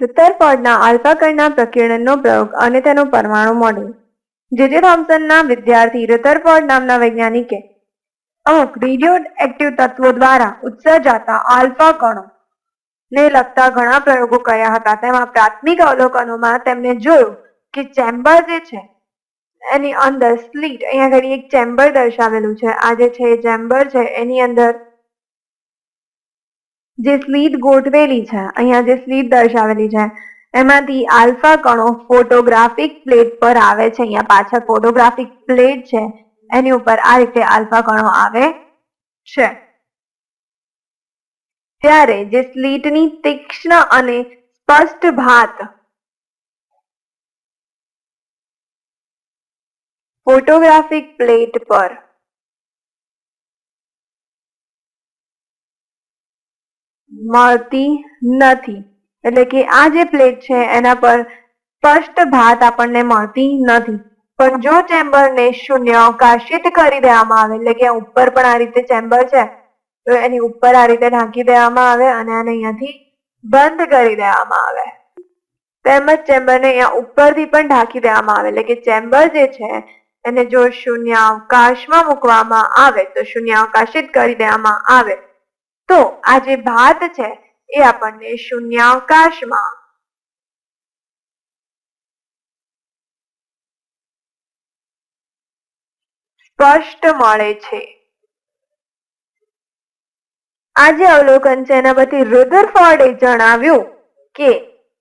રુથરફોર્ડના alpha કણના પ્રકિરણનો પ્રયોગ અને તેનું પરમાણુ મોડેલ. જે જે થોમ્સનના વિદ્યાર્થી રુથરફોર્ડ નામના વૈજ્ઞાનિકે અમુક રેડિયો એક્ટિવ તત્વો દ્વારા ઉત્સર્જાતા આલ્ફા કણો ને લગતા ઘણા પ્રયોગો કર્યા હતા. તેમાં પ્રાથમિક અવલોકનોમાં તેમણે જોયું કે ચેમ્બર જે છે, એની અંદર સ્લીટ, અહીંયા આગળ એક ચેમ્બર દર્શાવેલું છે. આ જે છે ચેમ્બર છે, એની અંદર જે સ્લીટ ગોઠવેલી છે, અહીંયા જે સ્લીટ દર્શાવેલી છે, એમાંથી આલ્ફા કણો ફોટોગ્રાફિક પ્લેટ પર આવે છે, અહીંયા પાછળ ફોટોગ્રાફિક પ્લેટ છે, એની ઉપર આ રીતે આલ્ફા કણો આવે છે. ત્યારે જે સ્લીટની તીક્ષ્ણ અને સ્પષ્ટ ભાત ફોટોગ્રાફિક પ્લેટ પર મળતી નથી. એટલે કે આ જે પ્લેટ છે, એના પર સ્પષ્ટ ભાત આપણને મળતી નથી. પણ જો ચેમ્બરને શૂન્ય અવકાશિત કરી દેવામાં આવે, એટલે કે ઉપર પણ આ રીતે ચેમ્બર છે, તો એની ઉપર આ રીતે ઢાંકી દેવામાં આવે અને આને અહીંયાથી બંધ કરી દેવામાં આવે. તેમજ ચેમ્બરને અહીંયા ઉપરથી પણ ઢાંકી દેવામાં આવે, એટલે કે ચેમ્બર જે છે, એને જો શૂન્ય અવકાશમાં મૂકવામાં આવે, તો શૂન્ય અવકાશિત કરી દેવામાં આવે. તો આ જે ભાત છે, એ આપણને શૂન્યાવકાશમાં સ્પષ્ટ મળે છે. આ જે અવલોકન છે એના પરથી જણાવ્યું કે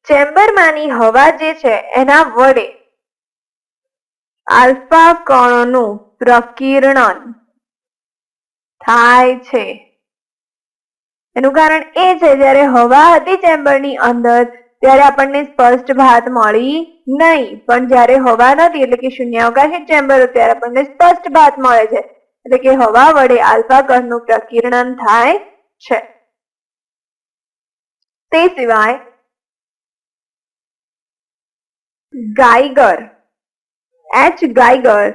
ચેમ્બરમાંની હવા જે છે, એના વડે આલ્ફા કણોનું પ્રકીર્ણન થાય છે. એનું કારણ એ છે, જ્યારે હવા હતી ચેમ્બરની અંદર, ત્યારે આપણને સ્પષ્ટ ભાત મળી નહીં. પણ જ્યારે હવા નથી, એટલે કે શૂન્યાવકાશી ચેમ્બર, ત્યારે આપણને સ્પષ્ટ ભાત મળે છે. એટલે કે હવા વડે આલ્ફા કણનું પ્રકીર્ણન થાય છે. તે સિવાય ગાઈગર એચ ગાઈગર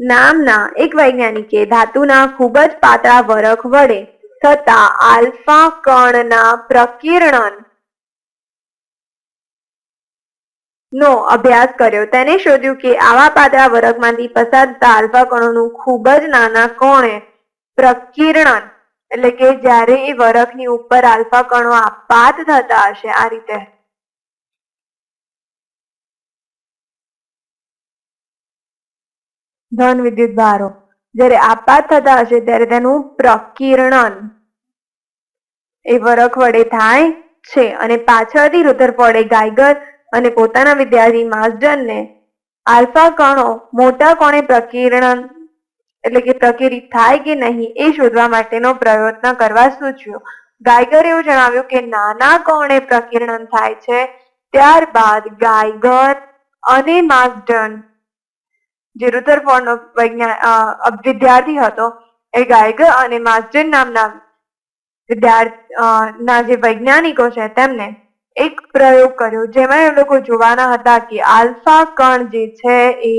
નામના એક વૈજ્ઞાનિકે ધાતુના ખૂબ જ પાતળા વરખ વડે થતા આલ્ફા કણના પ્રકીર્ણન નો અભ્યાસ કર્યો. તેને શોધ્યું કે આવા પાતળા વરખમાંથી પસાર થતા આલ્ફા કણોનું ખૂબ જ નાના કોણે પ્રકિરણન. એટલે કે જ્યારે એ વરખની ઉપર આલ્ફા કણો આપાત થતા હશે, આ રીતે. ધન વિદ્યુત ભારો. જ્યારે આપાત થતા હશે ત્યારે તેનું પ્રકિરણન એ વરખ વડે થાય છે અને પાછળથી રુથરફોર્ડે ગાયગર અને પોતાના વિદ્યાર્થી માસ્ડનને આલ્ફા કણો મોટા કોણે પ્રકિરણન એટલે કે પ્રકિરિત થાય કે નહીં એ શોધવા માટેનો પ્રયત્ન કરવા સૂચ્યો. ગાયગર એવું જણાવ્યું કે નાના કોણે પ્રકીર્ણન થાય છે, ત્યારબાદ ગાયગર અને માસ્ડન જે રુથરફોર્ડનો વિજ્ઞાન વિદ્યાર્થી હતો. એ ગાયગર અને માસ્ટર નામના વિદ્યાર્થી ના જે વૈજ્ઞાનિકો છે તેમને એક પ્રયોગ કર્યો, જેમાં એ લોકો જોવાના હતા કે આલ્ફા કણ જે છે એ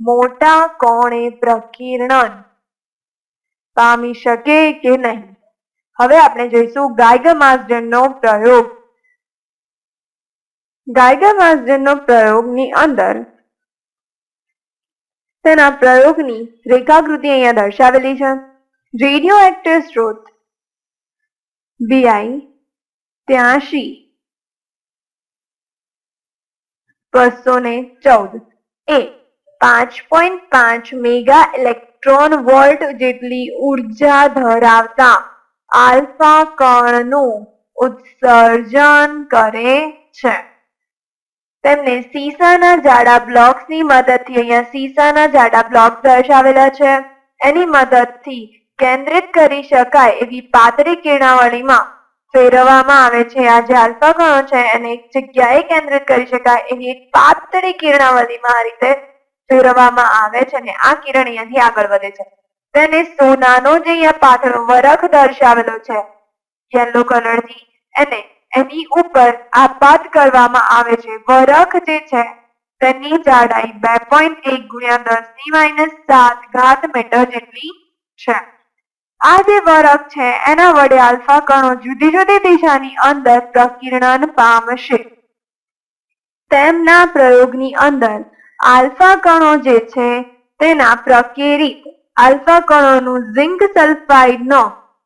મોટા કોણે પ્રકીર્ણન પામી શકે કે નહીં? હવે આપણે જોઈશું ગાયગર માસ્ટનનો પ્રયોગ. ગાયગર માસ્ટનનો પ્રયોગની અંદર તેના પ્રયોગની રેખાકૃતિ અહીંયા દર્શાવેલી છે. રેડિયો એક્ટિવ સ્ત્રોત બીઆઈ ત્યાસી બસો ને ચૌદ. એ પાંચ પોઈન્ટ પાંચ મેગા ઇલેક્ટ્રોન વોલ્ટ જેટલી ઊર્જા ધરાવતા આલ્ફા કણનું ઉત્સર્જન કરે છે. તેમને સીસાના જાડા બ્લોક્સની મદદથી અહીંયા સીસાના જાડા બ્લોક દર્શાવેલા છે. એની મદદથી કેન્દ્રિત કરી શકાય એવી પાતળી કિરણાવળીમાં ફેરવવામાં આવે છે. આ જે આલ્ફા કણો છે, એને એક જગ્યાએ કેન્દ્રિત કરી શકાય એની એક પાતળી કિરણાવળીમાં આ રીતે ફેરવવામાં આવે છે અને આ કિરણ અહીંયાથી આગળ વધે છે. તેને સોનાનો જે અહીંયા પાતળો વરખ દર્શાવેલો છે યલો કલરથી એને એની ઉપર આપાત કરવામાં આવે છે. વરખ જે છે, તેની જાડાઈ બે પોઈન્ટ એક ગુણ્યા દસની માઇનસ સાત ઘાત મીટર જેટલી છે. આ જે વરખ છે, એના વડે આલ્ફા કણો જુદી જુદી દિશાની અંદર પ્રકિરણન પામશે. તેમના પ્રયોગની અંદર આલ્ફા કણો જે છે, તેના પ્રકેરિત આલ્ફા કણોનું ઝિંક સલ્ફાઇડનો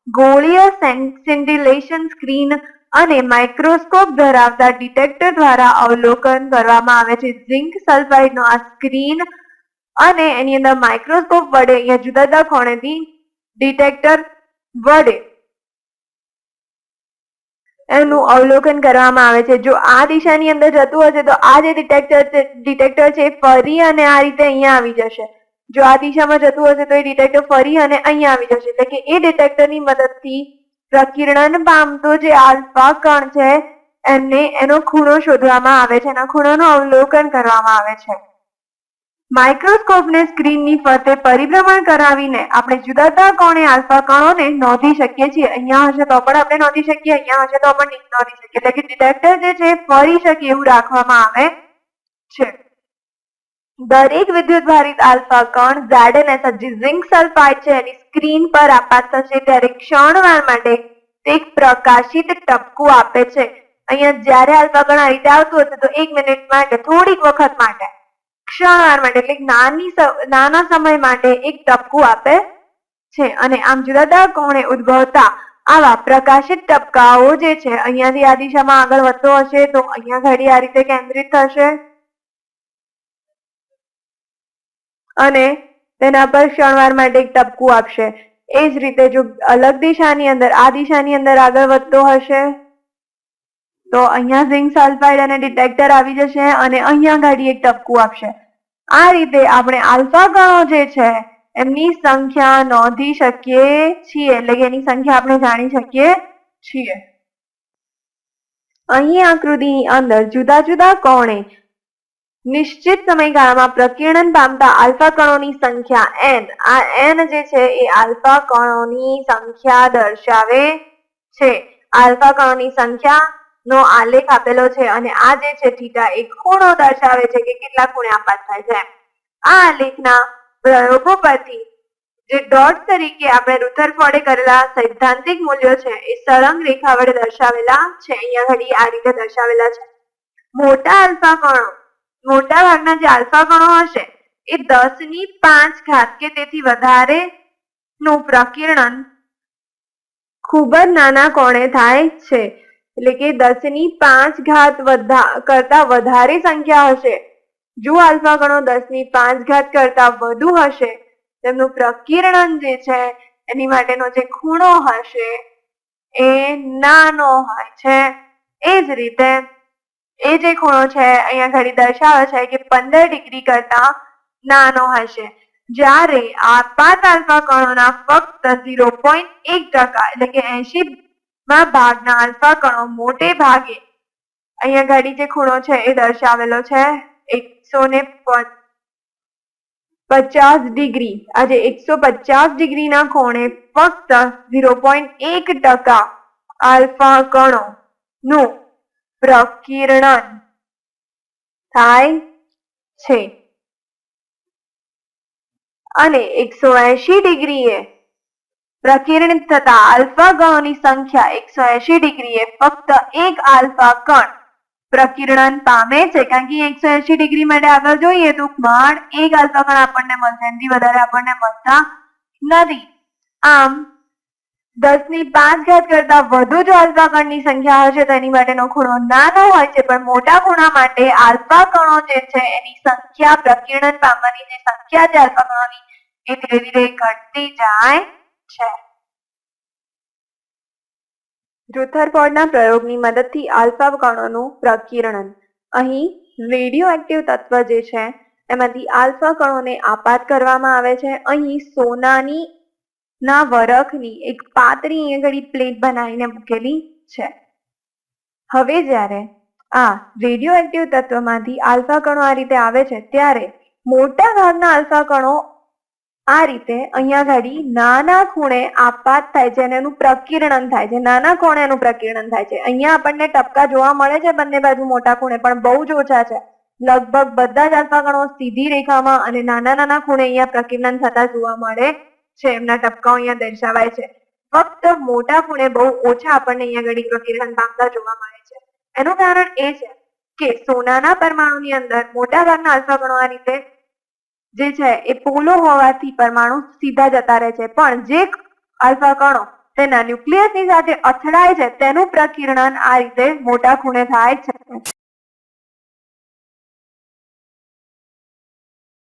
ગોળીય સેન્ટિલેશન સ્ક્રીન અને માઇક્રોસ્કોપ ધરાવતા ડિટેક્ટર દ્વારા અવલોકન કરવામાં આવે છે. ઝિંક સલ્ફાઇડનો આ સ્ક્રીન અને એની અંદર માઇક્રોસ્કોપ વડે અહીંયા જુદા જુદા ખૂણેથી ડિટેક્ટર વડે એનું અવલોકન કરવામાં આવે છે. જો આ દિશાની અંદર જતું હશે તો આ જે ડિટેક્ટર છે ડિટેક્ટર છે ફરી અને આ રીતે અહીંયા આવી જશે. જો આ દિશામાં જતું હશે તો એ ડિટેક્ટર ફરી અને અહીંયા આવી જશે. એટલે કે એ ડિટેક્ટરની મદદથી પ્રકીર્ણન પામતો જે આલ્ફા કણ છે, એમને એનો ખૂણો શોધવામાં આવે છે, એના ખૂણોનું અવલોકન કરવામાં આવે છે. માઇક્રોસ્કોપને સ્ક્રીનની ફરતે પરિભ્રમણ કરાવીને આપણે જુદા જુદા કોણે આલ્ફા કણોને નોંધી શકીએ છીએ. અહીંયા હશે તો પણ આપણે નોંધી શકીએ, અહીંયા હશે તો પણ નોંધી શકીએ. એટલે કે ડિટેક્ટર જે છે ફરી શકે એવું રાખવામાં આવે છે. દરેક વિદ્યુત ભારિત આલ્ફા કણ ઝેડએનએસ જે ઝિંક સલ્ફાઇડ છે, એની સ્ક્રીન પર આપાત થશે ત્યારે ક્ષણવાર માટે એક પ્રકાશિત ટપકું આપે છે. અહીંયા જ્યારે આલ્ફા કણ આ રીતે આવતું હશે તો એક મિનિટ માટે, થોડીક વખત માટે, ક્ષણવાર માટે એટલે નાની નાના સમય માટે એક ટપકું આપે છે. અને આમ જુદા જુદા કોણે ઉદ્ભવતા આવા પ્રકાશિત ટપકાઓ જે છે, અહીંયાથી આ દિશામાં આગળ વધતો હશે તો અહીંયા ઘડી આ રીતે કેન્દ્રિત થશે. અને તેના પર ક્ષણવાર માટે એક ટપકું આપશે. એ જ રીતે જો અલગ દિશાની અંદર, આ દિશાની અંદર આગળ વધતો હશે, તો અહીંયા ઝિંક સલ્ફાઇડ અને ડિટેક્ટર આવી જશે અને અહીંયા ગાડી એક ટપકું આપશે. આ રીતે આપણે આલ્ફા કણો જે છે, એમની સંખ્યા નોંધી શકીએ છીએ. એટલે કે એની સંખ્યા આપણે જાણી શકીએ છીએ. અહીં આકૃતિની અંદર જુદા જુદા કોણે નિશ્ચિત સમયગાળામાં પ્રકીર્ણન પામતા આલ્ફા કણોની સંખ્યા એન આ એન જે છે એ આલ્ફા કણોની સંખ્યા દર્શાવે છે. આલ્ફા કણોની સંખ્યા નો આલેખ આપેલો છે અને આ જે છે થીટા એ ખૂણો દર્શાવે છે કે કેટલા ખૂણે આપાત થાય છે. આ આલેખના પ્રયોગો પરથી જે ડોટ તરીકે આપણે રુથરફોર્ડે કરેલા સૈદ્ધાંતિક મૂલ્યો છે એ સળંગ રેખા વડે દર્શાવેલા છે. અહીંયા ઘડી આ રીતે દર્શાવેલા છે. મોટા આલ્ફા કણો મોટા ભાગના જે આલ્ફા ગણો હશે, એ દસની પાંચ ઘાત કે તેથી વધારે નું પ્રકીર્ણન ખૂબ જ નાના કોણે થાય છે. એટલે કે દસની પાંચ ઘાત કરતા વધારે સંખ્યા હશે. જો આલ્ફા ગણો દસની પાંચ ઘાત કરતા વધુ હશે, તેમનું પ્રકીર્ણન જે છે, એની માટેનો જે ખૂણો હશે, એ નાનો હોય છે. એ જ રીતે એ જે ખૂણો છે, અહીંયા ઘડી દર્શાવે છે કે પંદર ડિગ્રી કરતા નાનો હશે. જ્યારે આપાત આલ્ફા કણોના ફક્ત ઝીરો પોઈન્ટ એક ટકા એટલે કે એસી માં ભાગના આલ્ફા કણો મોટે ભાગે અહીંયા ઘડી જે ખૂણો છે એ દર્શાવેલો છે એકસો ને પચાસ ડિગ્રી. આજે એકસો પચાસ ડિગ્રીના ખૂણે ફક્ત ઝીરો પોઈન્ટ એક ટકા આલ્ફા કણો નું પ્રકીર્ણન થાય છે. અને એકસો એંશી ડિગ્રીએ પ્રકીર્ણિત થતા આલ્ફા કણોની સંખ્યા એકસો એસી ડિગ્રીએ ફક્ત એક આલ્ફા કણ પ્રકીર્ણન પામે છે. કારણ કે એકસો એંશી ડિગ્રી માટે આગળ જોઈએ તો માળ એક આલ્ફા કણ આપણને મળશે. એનાથી વધારે આપણને મળતા નથી. આમ દસની પાંચ ઘાત કરતા વધુ જો આલ્ફા કણની સંખ્યા હશે તો એની માટેનો ખૂણો નાનો હોય છે, પણ મોટા ખૂણા માટે આલ્ફા કણો જે છે, એની સંખ્યા પ્રકીર્ણન પામવાની જે સંખ્યા છે, આલ્ફા કણોની, એ ધીરે ધીરે ઘટતી જાય છે. રુથરફોર્ડના પ્રયોગની મદદથી આલ્ફા કણોનું પ્રકીર્ણન. અહીં રેડિયો એક્ટિવ તત્વ જે છે, એમાંથી આલ્ફા કણોને આપાત કરવામાં આવે છે. અહીં સોનાની ના વરખની, એક પાતળી ઘડી પ્લેટ બનાવીને મૂકેલી છે. હવે જ્યારે આ રેડિયો એક્ટિવ તત્વમાંથી આલ્ફા કણો આ રીતે આવે છે, ત્યારે મોટા ભાગના આલ્ફા કણો આ રીતે અહીંયા ઘડી નાના ખૂણે આપાત થાય છે અને એનું પ્રકીર્ણન થાય છે. નાના ખૂણે એનું પ્રકીર્ણન થાય છે. અહીંયા આપણને ટપકા જોવા મળે છે બંને બાજુ મોટા ખૂણે, પણ બહુ જ ઓછા છે. લગભગ બધા જ આલ્ફા કણો સીધી રેખામાં અને નાના નાના ખૂણે અહીંયા પ્રકીર્ણન થતા જોવા મળે છે, એમના ટપકાઓ અહીંયા દર્શાવાય છે. ફક્ત મોટા ખૂણે બહુ ઓછા આપણને અહીંયા ઘડી પ્રકીર્ણન પામતા જોવા મળે છે. એનું કારણ એ છે કે સોનાના પરમાણુની અંદર મોટા ભાગના આલ્ફા કણો આ રીતે જે છે એ પોલો હોવાથી પરમાણુ સીધા જતા રહે છે. પણ જે આલ્ફા કણો તેના ન્યુક્લિયસની સાથે અથડાય છે, તેનું પ્રકીર્ણન આ રીતે મોટા ખૂણે થાય છે.